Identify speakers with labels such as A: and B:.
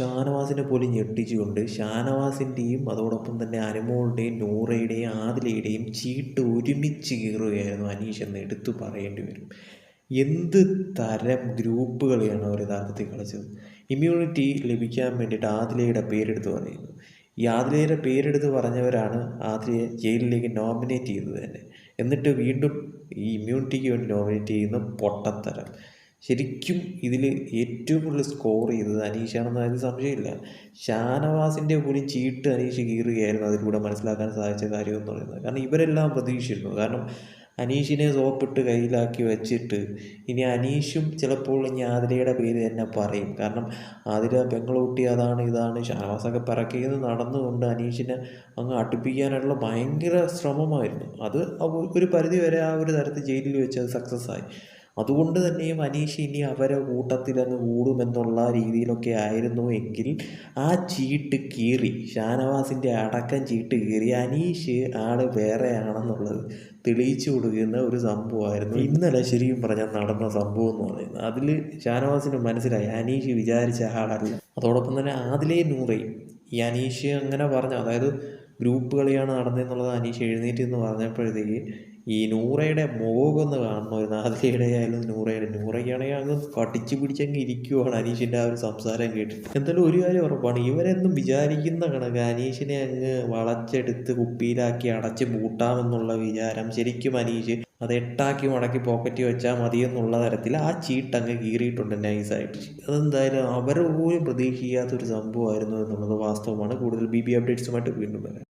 A: ഷാനവാസിനെ പോലും ഞെട്ടിച്ചുകൊണ്ട് ഷാനവാസിന്റെയും അതോടൊപ്പം തന്നെ അനുമോളുടെയും നൂറയുടെയും ആദിലയുടെയും ചീട്ട് ഒരുമിച്ച് കീറുകയായിരുന്നു അനീഷ് എന്ന് എടുത്തു പറയേണ്ടി വരും. എന്ത് തരം ഗ്രൂപ്പുകളെയാണ് അവർ യഥാർത്ഥത്തിൽ കളിച്ചത്? ഇമ്മ്യൂണിറ്റി ലഭിക്കാൻ വേണ്ടിയിട്ട് ആദിലയുടെ പേരെടുത്ത് പറയുന്നു. ഈ ആദിലയുടെ പേരെടുത്ത് പറഞ്ഞവരാണ് ആദിലയെ ജയിലിലേക്ക് നോമിനേറ്റ് ചെയ്തത് തന്നെ. എന്നിട്ട് വീണ്ടും ഈ ഇമ്മ്യൂണിറ്റിക്ക് വേണ്ടി നോമിനേറ്റ് ചെയ്യുന്ന പൊട്ടത്തരം. ശരിക്കും ഇതിൽ ഏറ്റവും കൂടുതൽ സ്കോർ ചെയ്തത് അനീഷാണെന്ന് അതിൽ സംശയമില്ല. ഷാനവാസിന്റെ പോലും ചീട്ട് അനീഷ് കീറുകയായിരുന്നു അതിലൂടെ മനസ്സിലാക്കാൻ സാധിച്ച കാര്യം എന്ന് പറയുന്നത്. കാരണം ഇവരെല്ലാം പ്രതീക്ഷിച്ചിരുന്നു. കാരണം അനീഷിനെ സോപ്പിട്ട് കയ്യിലാക്കി വെച്ചിട്ട് ഇനി അനീഷും ചിലപ്പോൾ ഇനി ആതിരയുടെ പേര് തന്നെ പറയും. കാരണം ആതിര പെങ്ങളൂട്ടി അതാണ് ഇതാണ് ഷാനവാസൊക്കെ പിറക്കിയത് നടന്നുകൊണ്ട് അനീഷിനെ അങ്ങ് അടുപ്പിക്കാനുള്ള ഭയങ്കര ശ്രമമായിരുന്നു. അത് ഒരു പരിധി വരെ ആ ഒരു തരത്തിൽ ജയിലിൽ വെച്ച് അത് സക്സസ് ആയി. അതുകൊണ്ട് തന്നെയും അനീഷ് ഇനി അവരെ കൂട്ടത്തിൽ അങ്ങ് കൂടുമെന്നുള്ള രീതിയിലൊക്കെ ആയിരുന്നു എങ്കിൽ ആ ചീട്ട് കീറി ഷാനവാസിന്റെ അടക്കം ചീട്ട് കീറി അനീഷ് ആൾ വേറെയാണെന്നുള്ളത് തെളിയിച്ചു കൊടുക്കുന്ന ഒരു സംഭവമായിരുന്നു. ഇന്നലെ ശരിക്കും പറഞ്ഞാൽ നടന്ന സംഭവം എന്ന് പറയുന്നത്. അതിൽ ഷാനവാസിന് മനസ്സിലായി. അനീഷ് വിചാരിച്ച ആളല്ല. അതോടൊപ്പം തന്നെ ആദിലേ നൂറയും ഈ അനീഷ് അങ്ങനെ പറഞ്ഞു അതായത് ഗ്രൂപ്പ് കളിയാണ് നടന്നതെന്നുള്ളത് അനീഷ് എഴുന്നേറ്റ് എന്ന് പറഞ്ഞപ്പോഴത്തേക്ക് ഈ നൂറയുടെ മുഖമൊക്കെ ഒന്ന് ഒരു ആദിലയുടെ ആയാലും നൂറയുടെ നൂറയ്ക്കാണെങ്കിൽ അങ്ങ് കടിച്ചു പിടിച്ചങ്ങ് ഇരിക്കുവാണ് അനീഷിന്റെ ആ ഒരു സംസാരം കേട്ടിട്ട് എന്തായാലും ഒരു കാര്യം ഉറപ്പാണ് ഇവരെന്നും വിചാരിക്കുന്ന കണക്ക് അനീഷിനെ അങ്ങ് വളച്ചെടുത്ത് കുപ്പിയിലാക്കി അടച്ച് പൂട്ടാമെന്നുള്ള വിചാരം ശരിക്കും അനീഷ് അത് എട്ടാക്കി മടക്കി പോക്കറ്റ് വെച്ചാൽ മതി എന്നുള്ള തരത്തിൽ ആ ചീട്ട് അങ്ങ് കീറിയിട്ടുണ്ട് നൈസായിട്ട്. അതെന്തായാലും അവർ പോലും പ്രതീക്ഷിക്കാത്തൊരു സംഭവമായിരുന്നു എന്നുള്ളത് വാസ്തവമാണ്. കൂടുതൽ ബി ബി അപ്ഡേറ്റ്സുമായിട്ട് വീണ്ടും വരാം.